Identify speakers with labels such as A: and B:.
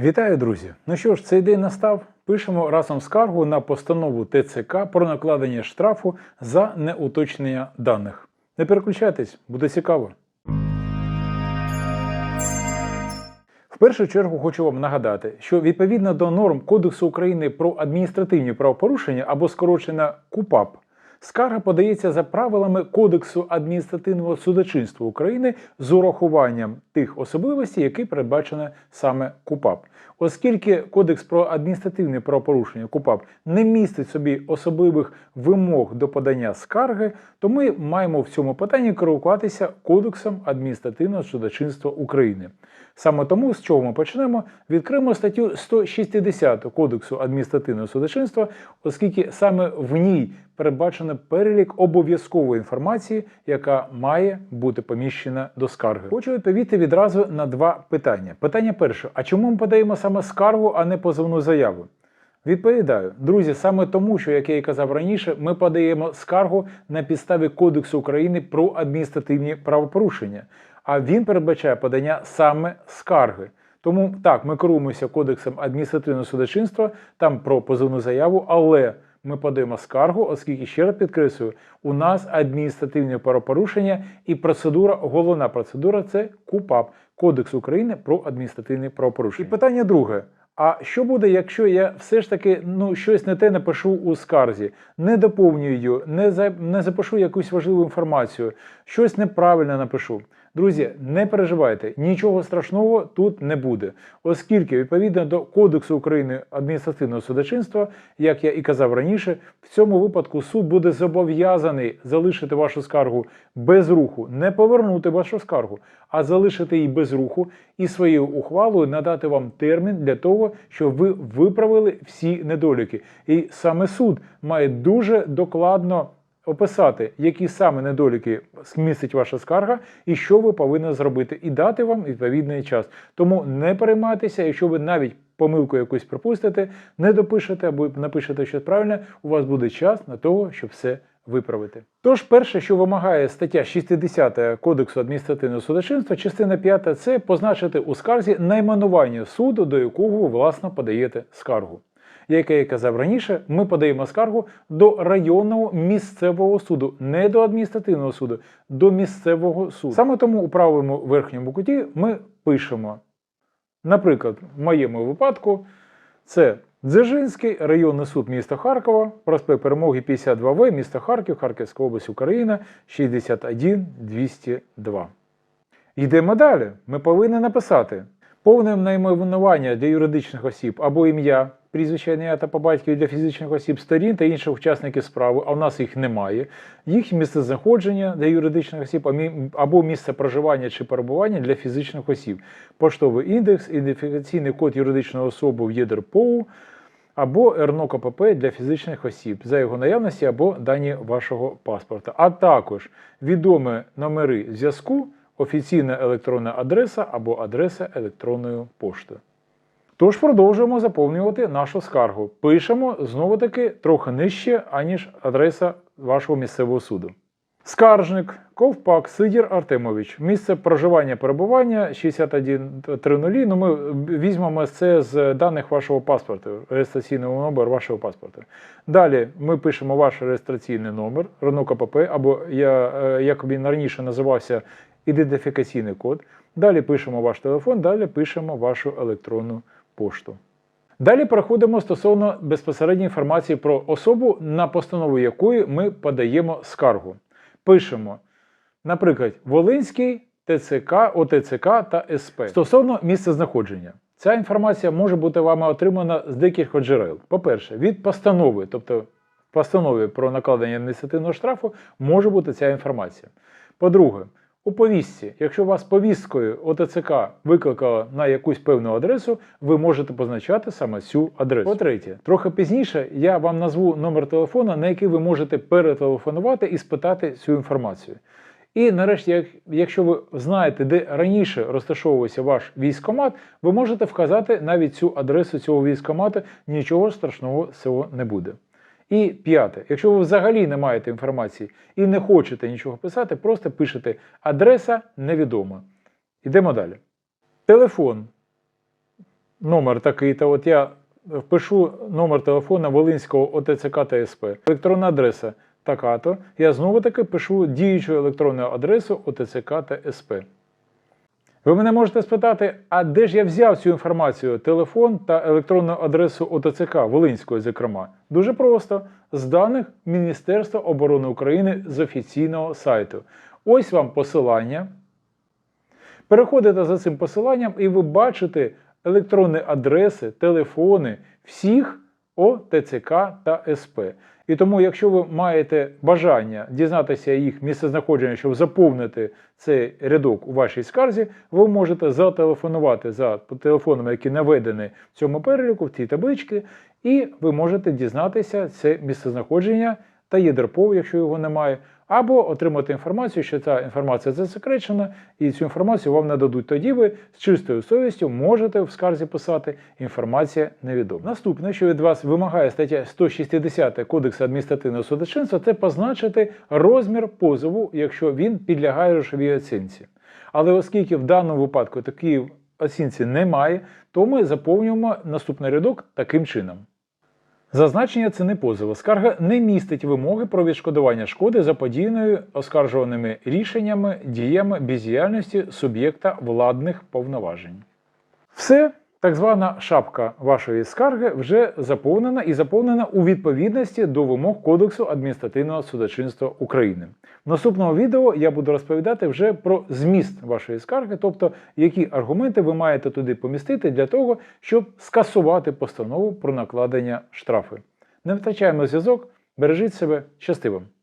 A: Вітаю, друзі! Ну що ж, цей день настав. Пишемо разом скаргу на постанову ТЦК про накладення штрафу за неуточнення даних. Не переключайтесь, буде цікаво. В першу чергу хочу вам нагадати, що відповідно до норм Кодексу України про адміністративні правопорушення або скорочена КУПАП, скарга подається за правилами Кодексу адміністративного судочинства України з урахуванням тих особливостей, які передбачені саме КУПАП. Оскільки Кодекс про адміністративні правопорушення КУПАП не містить собі особливих вимог до подання скарги, то ми маємо в цьому питанні керуватися Кодексом адміністративного судочинства України. Саме тому, з чого ми почнемо, відкриємо статтю 160 Кодексу адміністративного судочинства, оскільки саме в ній передбачено перелік обов'язкової інформації, яка має бути поміщена до скарги. Хочу відповісти відразу на два питання. Питання перше: а чому ми подаємо саме скаргу, а не позовну заяву? Відповідаю, друзі, саме тому, що, як я і казав раніше, ми подаємо скаргу на підставі Кодексу України про адміністративні правопорушення, а він передбачає подання саме скарги. Тому так, ми керуємося Кодексом адміністративного судочинства, там про позовну заяву, але ми подаємо скаргу, оскільки ще раз підкреслюю, у нас адміністративне правопорушення і процедура, головна процедура це КУПАП Кодекс України про адміністративні правопорушення. І питання друге. А що буде, якщо я все ж таки ну, щось не те напишу у скарзі, не доповнюю, не, за, не запишу якусь важливу інформацію, щось неправильно напишу? Друзі, не переживайте, нічого страшного тут не буде, оскільки відповідно до Кодексу України адміністративного судочинства, як я і казав раніше, в цьому випадку суд буде зобов'язаний залишити вашу скаргу без руху, не повернути вашу скаргу, а залишити її без руху і своєю ухвалою надати вам термін для того, щоб ви виправили всі недоліки. І саме суд має дуже докладно описати, які саме недоліки містить ваша скарга, і що ви повинні зробити, і дати вам відповідний час. Тому не переймайтеся, якщо ви навіть помилку якусь пропустите, не допишете або напишете щось правильне, у вас буде час на того, щоб все виправити. Тож, перше, що вимагає стаття 60 Кодексу адміністративного судочинства, частина 5 це позначити у скарзі найменування суду, до якого ви власно подаєте скаргу. Як я і казав раніше, ми подаємо скаргу до районного місцевого суду, не до адміністративного суду, до місцевого суду. Саме тому у правому верхньому куті ми пишемо. Наприклад, в моєму випадку це Дзержинський районний суд міста Харкова, проспект Перемоги 52В, місто Харків, Харківська область, Україна, 61202. Йдемо далі. Ми повинні написати повне найменування для юридичних осіб або ім'я, прізвище ім'я та по батькові для фізичних осіб сторін та інших учасників справи, а в нас їх немає, їх місцезнаходження для юридичних осіб або місце проживання чи перебування для фізичних осіб, поштовий індекс, ідентифікаційний код юридичної особи в ЄДРПОУ, або РНОКПП для фізичних осіб за його наявності або дані вашого паспорта, а також відомі номери зв'язку, офіційна електронна адреса або адреса електронною поштою. Тож продовжуємо заповнювати нашу скаргу. Пишемо знову-таки трохи нижче, аніж адреса вашого місцевого суду. Скаржник, Ковпак, Сидір Артемович. Місце проживання перебування 6130. Ну, ми візьмемо це з даних вашого паспорту, реєстраційний номер вашого паспорту. Далі ми пишемо ваш реєстраційний номер, РНО КПП, або я, е, як він раніше називався, ідентифікаційний код. Далі пишемо ваш телефон, далі пишемо вашу електронну пошту. Далі переходимо стосовно безпосередньої інформації про особу, на постанову якої ми подаємо скаргу. Пишемо, наприклад, Волинський, ТЦК, ОТЦК та СП. Стосовно місця знаходження. Ця інформація може бути вами отримана з декількох джерел. По-перше, від постанови, тобто в постанові про накладення адміністративного штрафу, може бути ця інформація. По-друге, у повістці, якщо вас повісткою ОТЦК викликало на якусь певну адресу, ви можете позначати саме цю адресу. По-третє, трохи пізніше я вам назву номер телефона, на який ви можете перетелефонувати і спитати цю інформацію. І нарешті, якщо ви знаєте, де раніше розташовувався ваш військомат, ви можете вказати навіть цю адресу цього військомату, нічого страшного з цього не буде. І п'яте, якщо ви взагалі не маєте інформації і не хочете нічого писати, просто пишете адреса невідома. Йдемо далі. Телефон. номер такий-то. От я впишу номер телефона Волинського ОТЦК та СП. Електронна адреса така-то. Я знову таки пишу діючу електронну адресу ОТЦК та СП. Ви мене можете спитати, а де ж я взяв цю інформацію? Телефон та електронну адресу ОТЦК Волинської, зокрема. Дуже просто з даних Міністерства оборони України з офіційного сайту. Ось вам посилання. Переходите за цим посиланням і ви бачите електронні адреси, телефони всіх ОТЦК та СП. І тому, якщо ви маєте бажання дізнатися їх місцезнаходження, щоб заповнити цей рядок у вашій скарзі, ви можете зателефонувати за телефонами, які наведені в цьому переліку, в цій табличці, і ви можете дізнатися це місцезнаходження та ЄДРПО, якщо його немає, або отримати інформацію, що ця інформація засекречена, і цю інформацію вам нададуть. Тоді ви з чистою совістю можете в скарзі писати інформація невідома. Наступне, що від вас вимагає стаття 160 Кодексу адміністративного судочинства, це позначити розмір позову, якщо він підлягає грошовій оцінці. Але оскільки в даному випадку такої оцінці немає, то ми заповнюємо наступний рядок таким чином. Зазначення ціни позову. Скарга не містить вимоги про відшкодування шкоди заподіяною оскаржуваними рішеннями, діями бездіяльності суб'єкта владних повноважень. Все, так звана шапка вашої скарги вже заповнена і заповнена у відповідності до вимог Кодексу адміністративного судочинства України. В наступному відео я буду розповідати вже про зміст вашої скарги, тобто які аргументи ви маєте туди помістити для того, щоб скасувати постанову про накладення штрафу. Не втрачаємо зв'язок, бережіть себе, щасти вам!